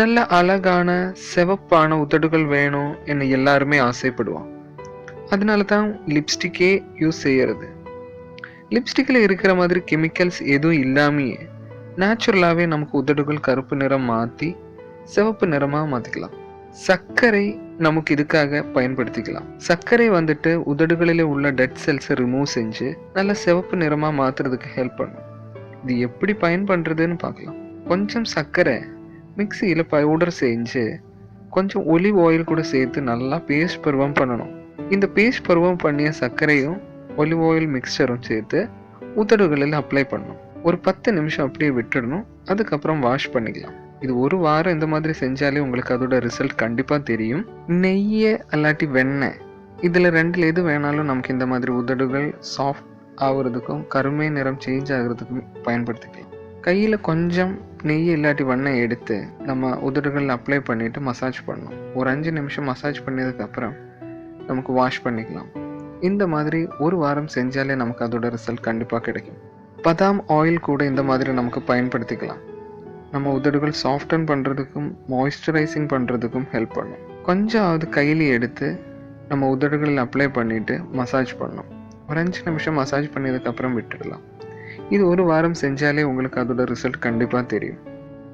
நல்ல அழகான சிவப்பான உதடுகள் வேணும் என்று எல்லாருமே ஆசைப்படுவான். அதனால தான் லிப்ஸ்டிக்கே யூஸ் செய்யறது. லிப்ஸ்டிக்கில் இருக்கிற மாதிரி கெமிக்கல்ஸ் எதுவும் இல்லாமையே நேச்சுரலாகவே நமக்கு உதடுகள் கருப்பு நிறம் மாற்றி சிவப்பு நிறமாக மாற்றிக்கலாம் சர்க்கரை நமக்கு இதுக்காக பயன்படுத்திக்கலாம். சர்க்கரை வந்துட்டு உதடுகளில் உள்ள டெட் செல்ஸை ரிமூவ் செஞ்சு நல்ல சிவப்பு நிறமாக மாற்றுறதுக்கு ஹெல்ப் பண்ணும். இது எப்படி பயன் பண்ணுறதுன்னு பார்க்கலாம். கொஞ்சம் சர்க்கரை மிக்சியில் பவுடர் செஞ்சு கொஞ்சம் ஒலிவ் ஆயில் கூட சேர்த்து நல்லா பேஸ்ட் பருவம் பண்ணணும். இந்த பேஸ்ட் பருவம் பண்ணிய சர்க்கரையும் ஒலிவ் ஆயில் மிக்சரும் சேர்த்து உதடுகளில் அப்ளை பண்ணணும். ஒரு பத்து நிமிஷம் அப்படியே விட்டுடணும். அதுக்கப்புறம் வாஷ் பண்ணிக்கலாம். இது ஒரு வாரம் இந்த மாதிரி செஞ்சாலே உங்களுக்கு அதோட ரிசல்ட் கண்டிப்பாக தெரியும். நெய்யை அல்லாட்டி வெண்ணெய் இதில் ரெண்டில் எது வேணாலும் நமக்கு இந்த மாதிரி உதடுகள் சாஃப்ட் ஆகுறதுக்கும் கருமை நிறம் சேஞ்ச் ஆகுறதுக்கும் பயன்படுத்திக்கலாம். கையில் கொஞ்சம் நெய் இல்லாட்டி வெண்ணெய் எடுத்து நம்ம உதடுகள் அப்ளை பண்ணிவிட்டு மசாஜ் பண்ணணும். ஒரு அஞ்சு நிமிஷம் மசாஜ் பண்ணதுக்கப்புறம் நமக்கு வாஷ் பண்ணிக்கலாம். இந்த மாதிரி ஒரு வாரம் செஞ்சாலே நமக்கு அதோட ரிசல்ட் கண்டிப்பாக கிடைக்கும். பதாம் ஆயில் கூட இந்த மாதிரி நமக்கு பயன்படுத்திக்கலாம். நம்ம உதடுகள் சாஃப்டன் பண்ணுறதுக்கும் மாய்ஸ்சரைசிங் பண்ணுறதுக்கும் ஹெல்ப் பண்ணும். கொஞ்சமாவது கையில் எடுத்து நம்ம உதடுகளில் அப்ளை பண்ணிவிட்டு மசாஜ் பண்ணணும். ஒரு அஞ்சு நிமிஷம் மசாஜ் பண்ணதுக்கப்புறம் விட்டுடலாம். இது ஒரு வாரம் செஞ்சாலே உங்களுக்கு அதோட ரிசல்ட் கண்டிப்பாக தெரியும்.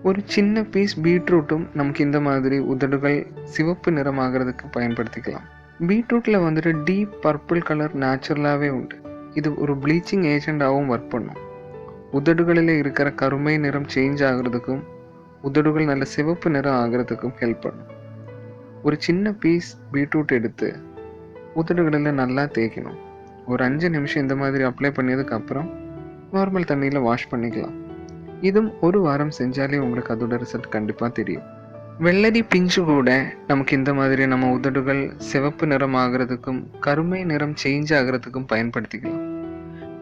ஒரு சின்ன பீஸ் பீட்ரூட்டும் நமக்கு இந்த மாதிரி உதடுகள் சிவப்பு நிறமாகிறதுக்கு பயன்படுத்திக்கலாம். பீட்ரூட்டில் வந்துட்டு டீப் பர்பிள் கலர் நேச்சுரலாகவே உண்டு. இது ஒரு ப்ளீச்சிங் ஏஜெண்டாகவும் ஒர்க் பண்ணும். உதடுகளில் இருக்கிற கருமை நிறம் சேஞ்ச் ஆகுறதுக்கும் உதடுகள் நல்ல சிவப்பு நிறம் ஆகிறதுக்கும் ஹெல்ப் பண்ணும். ஒரு சின்ன பீஸ் பீட்ரூட் எடுத்து உதடுகளில் நல்லா தேய்க்கணும். ஒரு அஞ்சு நிமிஷம் இந்த மாதிரி அப்ளை பண்ணியதுக்கப்புறம் அப்புறம் நார்மல் தண்ணியில் வாஷ் பண்ணிக்கலாம். இதுவும் ஒரு வாரம் செஞ்சாலே உங்களுக்கு அதோட ரிசல்ட் கண்டிப்பாக தெரியும். வெள்ளரி பிஞ்சு கூட நமக்கு இந்த மாதிரி நம்ம உதடுகள் சிவப்பு நிறம் ஆகிறதுக்கும் கருமை நிறம் சேஞ்ச் ஆகிறதுக்கும் பயன்படுத்திக்கலாம்.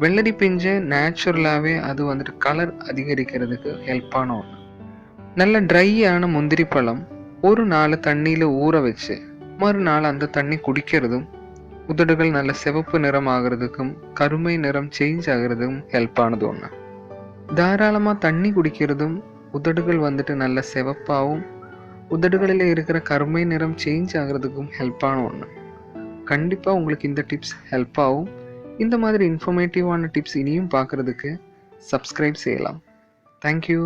வெள்ளரி பிஞ்சு நேச்சுரலாகவே அது வந்துட்டு கலர் அதிகரிக்கிறதுக்கு ஹெல்ப்பான ஒன்று நல்ல ட்ரையான முந்திரி பழம் ஒரு நாள் தண்ணியில் ஊற வச்சு மறுநாள் அந்த தண்ணி குடிக்கிறதும் உதடுகள் நல்ல சிவப்பு நிறம் ஆகிறதுக்கும் கருமை நிறம் சேஞ்ச் ஆகிறதுக்கும் ஹெல்ப்பானது ஒன்று தாராளமாக தண்ணி குடிக்கிறதும் உதடுகள் வந்துட்டு நல்ல சிவப்பாகவும் உதடுகளில் இருக்கிற கருமை நிறம் சேஞ்ச் ஆகிறதுக்கும் ஹெல்ப்பான ஒன்று கண்டிப்பாக உங்களுக்கு இந்த டிப்ஸ் ஹெல்ப் ஆகும். இந்த மாதிரி இன்ஃபர்மேட்டிவான டிப்ஸ் இனியும் பார்க்குறதுக்கு சப்ஸ்கிரைப் செய்யலாம். தேங்க்யூ